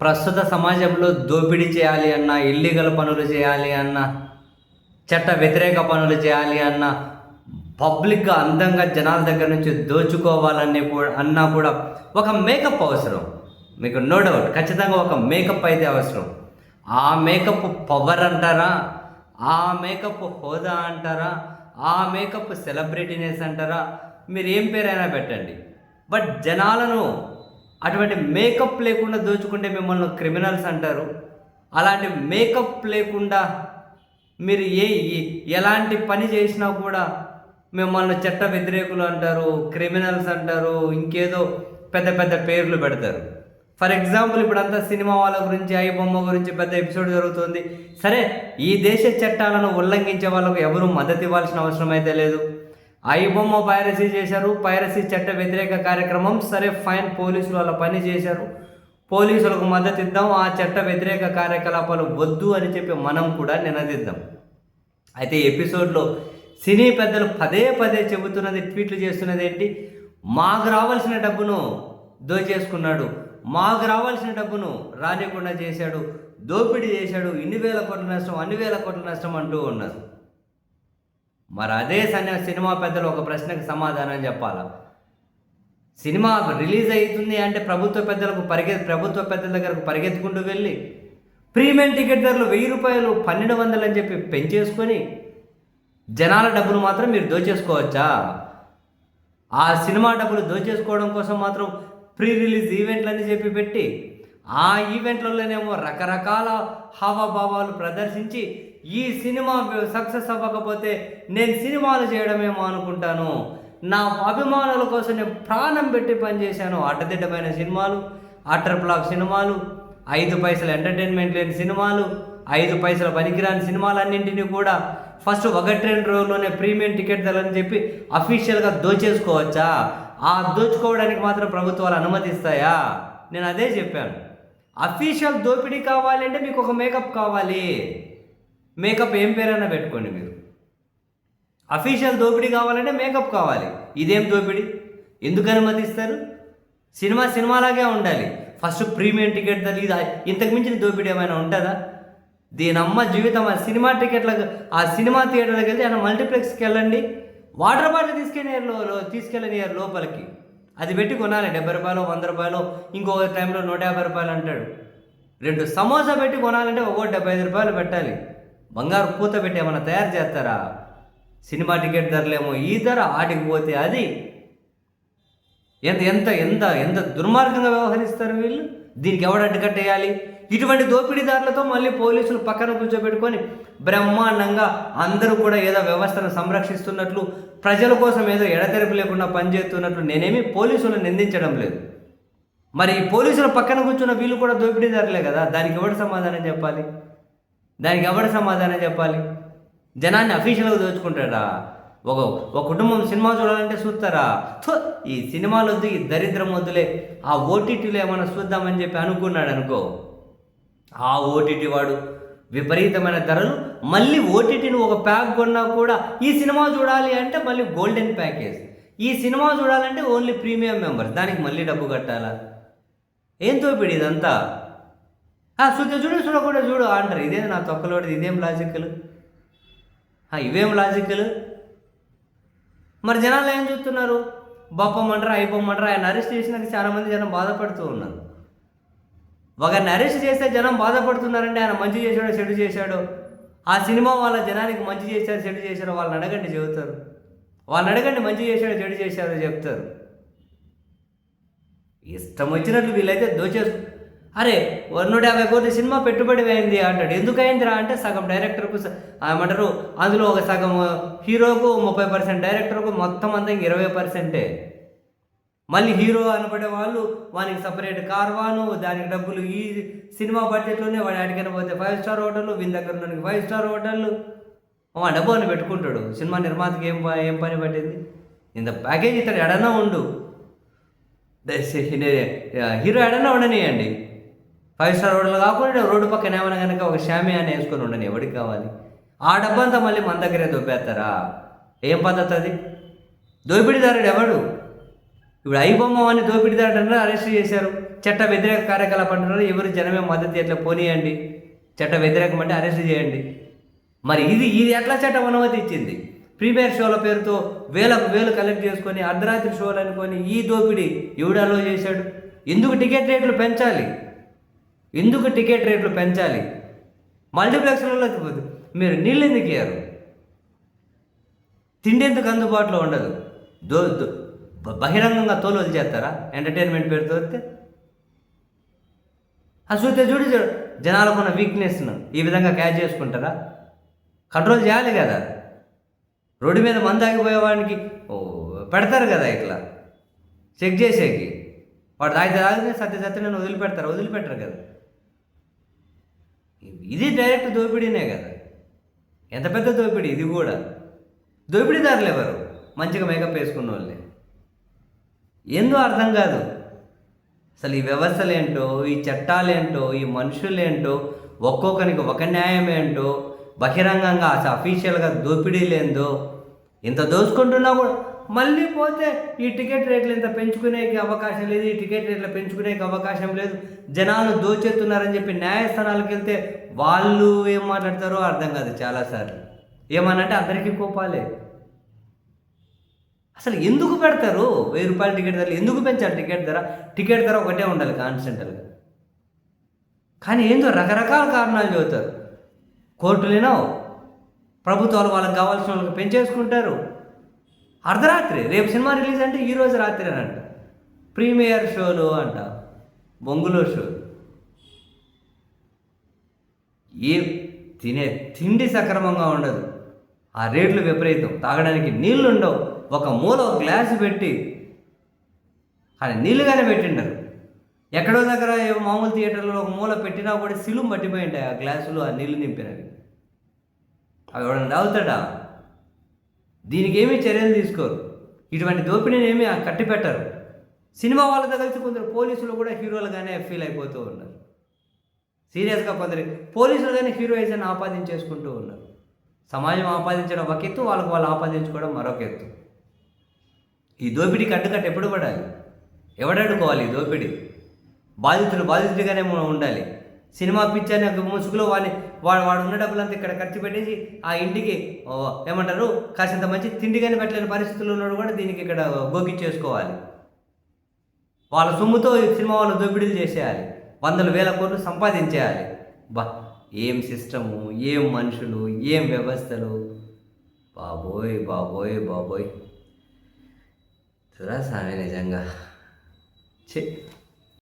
ప్రస్తుత సమాజంలో దోపిడీ చేయాలి అన్న ఇల్లీగల్ పనులు చేయాలి అన్న చట్ట వ్యతిరేక పనులు చేయాలి అన్న పబ్లిక్గా అందంగా జనాల దగ్గర నుంచి దోచుకోవాలని కూడా అన్నా కూడా ఒక మేకప్ అవసరం. మీకు నో డౌట్ ఖచ్చితంగా ఒక మేకప్ అయితే అవసరం. ఆ మేకప్ పవర్ అంటారా? ఆ మేకప్ హోదా అంటారా? ఆ మేకప్ సెలబ్రిటీనెస్ అంటారా? మీరు ఏం పేరైనా పెట్టండి. బట్ జనాలను అటువంటి మేకప్ లేకుండా దోచుకుంటే మిమ్మల్ని క్రిమినల్స్ అంటారు. అలాంటి మేకప్ లేకుండా మీరు ఏ ఏ- ఎలాంటి పని చేసినా కూడా మిమ్మల్ని చట్ట వ్యతిరేకులు అంటారు క్రిమినల్స్ అంటారు ఇంకేదో పెద్ద పెద్ద పేర్లు పెడతారు. ఫర్ ఎగ్జాంపుల్ ఇప్పుడు అంతా సినిమా వాళ్ళ గురించి ఐ బొమ్మ గురించి పెద్ద ఎపిసోడ్ జరుగుతుంది. సరే ఈ దేశ చట్టాలను ఉల్లంఘించే వాళ్ళకు ఎవరు మద్దతు ఇవ్వాల్సిన అవసరం అయితే లేదు. ఐ బొమ్మ పైరసీ చేశారు. పైరసీ చట్ట వ్యతిరేక కార్యక్రమం సరే ఫైన్ పోలీసులు వాళ్ళ పని చేశారు. పోలీసులకు మద్దతు ఇద్దాం ఆ చట్ట వ్యతిరేక కార్యకలాపాలు వద్దు అని చెప్పి మనం కూడా నినదిద్దాం. అయితే ఎపిసోడ్లో సినీ పెద్దలు పదే పదే చెబుతున్నది ట్వీట్లు చేస్తున్నది ఏంటి? మాకు రావాల్సిన డబ్బును దోచేసుకున్నాడు. మాకు రావాల్సిన డబ్బును రానికుండా చేశాడు. దోపిడీ చేశాడు. ఇన్ని వేల కోట్ల నష్టం అన్ని వేల కోట్ల నష్టం అంటూ ఉన్నారు. మరి అదే సినిమా పెద్దలు ఒక ప్రశ్నకు సమాధానం చెప్పాలి? సినిమా రిలీజ్ అవుతుంది అంటే ప్రభుత్వ పెద్దలకు పరిగె ప్రభుత్వ పెద్దల దగ్గరకు పరిగెత్తుకుంటూ వెళ్ళి ప్రీమియం టికెట్ ధరలు వెయ్యి రూపాయలు పన్నెండు వందలు అని చెప్పి పెంచేసుకొని జనాల డబ్బులు మాత్రం మీరు దోచేసుకోవచ్చా? ఆ సినిమా డబ్బులు దోచేసుకోవడం కోసం మాత్రం ప్రీ రిలీజ్ ఈవెంట్లు అని చెప్పి పెట్టి ఆ ఈవెంట్లలోనేమో రకరకాల హావభావాలు ప్రదర్శించి ఈ సినిమా సక్సెస్ అవ్వకపోతే నేను సినిమాలు చేయడమేమో అనుకుంటాను. నా అభిమానుల కోసం నేను ప్రాణం పెట్టి పనిచేశాను. అడ్డదిడ్డమైన సినిమాలు అటర్ బ్లాక్ సినిమాలు ఐదు పైసల ఎంటర్టైన్మెంట్ లేని సినిమాలు ఐదు పైసల పనికిరాని సినిమాలన్నింటినీ కూడా ఫస్ట్ ఒకటి రెండు రోజుల్లోనే ప్రీమియం టికెట్ ధరని చెప్పి అఫీషియల్గా దోచేసుకోవచ్చా? ఆ దోచుకోవడానికి మాత్రం ప్రభుత్వాలు అనుమతిస్తాయా? నేను అదే చెప్పాను. అఫీషియల్ దోపిడీ కావాలి అంటే మీకు ఒక మేకప్ కావాలి. మేకప్ ఏం పేరైనా పెట్టుకోండి మీరు. అఫీషియల్ దోపిడీ కావాలంటే మేకప్ కావాలి. ఇదేం దోపిడీ? ఎందుకు అనుమతిస్తారు? సినిమా సినిమాలాగే ఉండాలి. ఫస్ట్ ప్రీమియం టికెట్ తల్లి ఇంతకు మించిన దోపిడీ ఏమైనా ఉంటుందా? దీని అమ్మ జీవితం ఆ సినిమా టికెట్లకు ఆ సినిమా థియేటర్కి వెళ్తే ఆయన మల్టీప్లెక్స్కి వెళ్ళండి. వాటర్ బాటిల్ తీసుకెళ్ళి తీసుకెళ్ళని లోపలికి. అది పెట్టి కొనాలి. డెబ్బై రూపాయలు వంద రూపాయలు ఇంకొక టైంలో నూట యాభై రూపాయలు అంటాడు. రెండు సమోసా పెట్టి కొనాలంటే ఒక్కో డెబ్బై ఐదు రూపాయలు పెట్టాలి. బంగారు పూత పెట్టి ఏమైనా తయారు చేస్తారా? సినిమా టికెట్ ధరలేమో ఈ ధర ఆటికి పోతే అది. ఎంత ఎంత ఎంత ఎంత దుర్మార్గంగా వ్యవహరిస్తారు వీళ్ళు? దీనికి ఎవడు అడ్డుకట్టేయాలి ఇటువంటి దోపిడీదారులతో మళ్ళీ పోలీసులు పక్కన కూర్చోబెట్టుకొని బ్రహ్మాండంగా అందరూ కూడా ఏదో వ్యవస్థను సంరక్షిస్తున్నట్లు ప్రజల కోసం ఏదో ఎడతెరపు లేకుండా పనిచేస్తున్నట్లు నేనేమి పోలీసులను నిందించడం లేదు. మరి పోలీసుల పక్కన కూర్చున్న వీళ్ళు కూడా దోపిడీదారులే కదా? దానికి ఎవడు సమాధానం చెప్పాలి? దానికి ఎవడు సమాధానం చెప్పాలి? జనాన్ని అఫీషియల్గా దోచుకుంటాడా? ఒక ఒక కుటుంబం సినిమా చూడాలంటే చూస్తారా? ఈ సినిమాలు వద్దు ఈ దరిద్రం వద్దులే. ఆ ఓటీటీలో ఏమైనా చూద్దామని చెప్పి అనుకున్నాడు అనుకో ఆ ఓటీటీ వాడు విపరీతమైన ధరలు మళ్ళీ ఓటీటీని ఒక ప్యాక్ కొన్నా కూడా ఈ సినిమా చూడాలి అంటే మళ్ళీ గోల్డెన్ ప్యాకేజ్. ఈ సినిమా చూడాలంటే ఓన్లీ ప్రీమియం మెంబర్స్. దానికి మళ్ళీ డబ్బు కట్టాలా? ఏం తోపిడి ఇదంతా? ఆ, చూడు చూడకుండా చూడు అంటారు. ఇదే నా తొక్కలోడిది? ఇదేం లాజికల్ ఇవేం లాజికల్ మరి జనాలు ఏం చూస్తున్నారు? బొప్పమంటారా అయిపోమంటారా? ఆయన అరెస్ట్ చేసినాక చాలామంది జనం బాధపడుతూ ఉన్నారు. ఒకరిని అరెస్ట్ చేస్తే జనం బాధపడుతున్నారంటే ఆయన మంచి చేశాడో చెడు చేశాడో? ఆ సినిమా వాళ్ళ జనానికి మంచి చేశారు చెడు చేశారో వాళ్ళని అడగండి చెబుతారు. వాళ్ళని అడగండి మంచి చేశాడో చెడు చేశారో చెప్తారు. ఇష్టం వచ్చినట్లు వీళ్ళైతే దోచేస్తారు అరే నూట యాభై కోట్లు సినిమా పెట్టుబడి అయింది అంటాడు. ఎందుకు అయిందిరా అంటే సగం డైరెక్టర్కు ఏమంటారు అందులో ఒక సగం హీరోకు ముప్పై పర్సెంట్ డైరెక్టర్కు మొత్తం అంతా ఇంక ఇరవై పర్సెంటే. మళ్ళీ హీరో అనబడే వాళ్ళు వానికి సపరేట్ కార్వాను దానికి డబ్బులు ఈ సినిమా బడ్జెట్లోనే వాడు అడిగిన పోతే ఫైవ్ స్టార్ హోటల్ వీని దగ్గర ఉన్న ఫైవ్ స్టార్ హోటల్ ఆ డబ్బు అని పెట్టుకుంటాడు. సినిమా నిర్మాతకి ఏం ఏం పని పట్టింది ఇంత ప్యాకేజ్ ఇతడు ఎడన్నా ఉండు. హీరో ఎడన్నా ఉండనియండి. ఫైవ్ స్టార్ హోటల్ కాకుండా రోడ్డు పక్కన ఏమైనా కనుక ఒక షామి అని వేసుకొని ఉండని ఎవరికి కావాలి? ఆ డబ్బంతా మళ్ళీ మన దగ్గరే దొబ్బేస్తారా? ఏం పద్ధతి అది? దోపిడీదారుడు ఎవడు? ఇప్పుడు ఐబొమ్మ అని దోపిడీదారులను అరెస్ట్ చేశారు. చట్ట వ్యతిరేక కార్యకలాపం అంటున్నారు ఎవరు జనమే మద్దతు ఎట్లా పోనీయండి. చట్ట వ్యతిరేకం అంటే అరెస్ట్ చేయండి. మరి ఇది ఇది ఎట్లా చట్టం అనుమతి ఇచ్చింది? ప్రీమియర్ షోల పేరుతో వేలకు వేలు కలెక్ట్ చేసుకొని అర్ధరాత్రి షోలు అనుకొని ఈ దోపిడీ ఎవడు అలో చేశాడు? ఎందుకు టికెట్ రేట్లు పెంచాలి? ఎందుకు టికెట్ రేట్లు పెంచాలి? మల్టీప్లెక్స్లలో మీరు నీళ్ళు ఎందుకు ఇయ్యారు? తిండి ఎందుకు అందుబాటులో ఉండదు? దో బహిరంగంగా తోలు చేస్తారా? ఎంటర్టైన్మెంట్ పేరుతో వస్తే? అది చూస్తే చూడు చూడు జనాలకు ఉన్న వీక్నెస్ను ఈ విధంగా క్యాచ్ చేసుకుంటారా? కంట్రోల్ చేయాలి కదా. రోడ్డు మీద మందు ఆగిపోయేవాడికి పెడతారు కదా ఇట్లా. చెక్ చేసేకి. వాడు తాగితే తాగితే సత్య సత్య నేను వదిలిపెడతారు వదిలిపెట్టరు కదా. ఇది డైరెక్ట్ దోపిడీనే కదా. ఎంత పెద్ద దోపిడీ? ఇది కూడా. దోపిడీదారులు ఎవరు? మంచిగా మేకప్ వేసుకున్న వాళ్ళే ఏందో అర్థం కాదు. అసలు ఈ వ్యవస్థలు ఏంటో ఈ చట్టాలు ఏంటో ఈ మనుషులు ఏంటో ఒక్కొక్కరికి ఒక న్యాయం ఏంటో బహిరంగంగా అసలు అఫీషియల్గా దోపిడీ లేదో ఇంత దోచుకుంటున్నా కూడా మళ్ళీ పోతే ఈ టికెట్ రేట్లు ఇంత పెంచుకునేకి అవకాశం లేదు ఈ టికెట్ రేట్లు పెంచుకునేకి అవకాశం లేదు. జనాలు దోచేస్తున్నారని చెప్పి న్యాయస్థానాలకు వెళ్తే వాళ్ళు ఏం మాట్లాడతారో అర్థం కాదు చాలాసార్లు. ఏమనంటే అందరికీ కోపాలే. అసలు ఎందుకు పెడతారు? వెయ్యి రూపాయల టికెట్ ధరలు ఎందుకు పెంచాలి? టికెట్ ధర టికెట్ ధర ఒకటే ఉండాలి కాన్స్టెంట్గా కానీ ఏందో రకరకాల కారణాలు చదువుతారు కోర్టులేనో ప్రభుత్వాలు వాళ్ళకి కావాల్సిన వాళ్ళకి పెంచేసుకుంటారు. అర్ధరాత్రి రేపు సినిమా రిలీజ్ అంటే ఈ రోజు రాత్రి అని అంట. ప్రీమియర్ షోలు అంట బొంగులో షోలు. ఏ తినే తిండి సక్రమంగా ఉండదు. ఆ రేట్లు విపరీతం. తాగడానికి నీళ్ళు ఉండవు ఒక మూల ఒక గ్లాసు పెట్టి కానీ నీళ్ళుగానే పెట్టిండరు. ఎక్కడో దగ్గర మామూలు థియేటర్లో ఒక మూల పెట్టినా కూడా సిలుం పట్టిపోయి ఉంటాయి ఆ గ్లాసులు ఆ నీళ్ళు నింపినవి. అవి ఎవడన్నా తాగుతాడా? దీనికి ఏమీ చర్యలు తీసుకోరు. ఇటువంటి దోపిడీని ఏమీ కట్టి పెట్టరు సినిమా వాళ్ళతో కలిసి కొందరు పోలీసులు కూడా హీరోలుగానే ఫీల్ అయిపోతూ ఉన్నారు. సీరియస్గా కొందరు పోలీసులు కానీ హీరోయిజం ఆపాదించేసుకుంటూ ఉన్నారు. సమాజం ఆపాదించడం ఒక ఎత్తు వాళ్ళకు వాళ్ళు ఆపాదించుకోవడం మరొక ఎత్తు. ఈ దోపిడీకి అడ్డుకట్ట ఎప్పుడు పడాలి? ఎవడడుకోవాలి ఈ దోపిడీ? బాధితులు బాధితుడిగానే మనం ఉండాలి. సినిమా పిక్చర్ అనే ఒక ముసుగులో వాడిని వాడు వాడు ఉన్న డబ్బులంతా ఇక్కడ ఖర్చు పెట్టేసి ఆ ఇంటికి ఏమంటారు కాసింత మంచి తిండి కానీ పెట్టలేని పరిస్థితుల్లో ఉన్నాడు కూడా దీనికి ఇక్కడ గోకిచ్చేసుకోవాలి వాళ్ళ సొమ్ముతో సినిమా వాళ్ళు దోపిడీలు చేసేయాలి. వందల వేల కోట్లు సంపాదించేయాలి. బా ఏం సిస్టము ఏం మనుషులు ఏం వ్యవస్థలు? బాబోయ్ బాబోయ్ బాబోయ్. చూరా నిజంగా. చే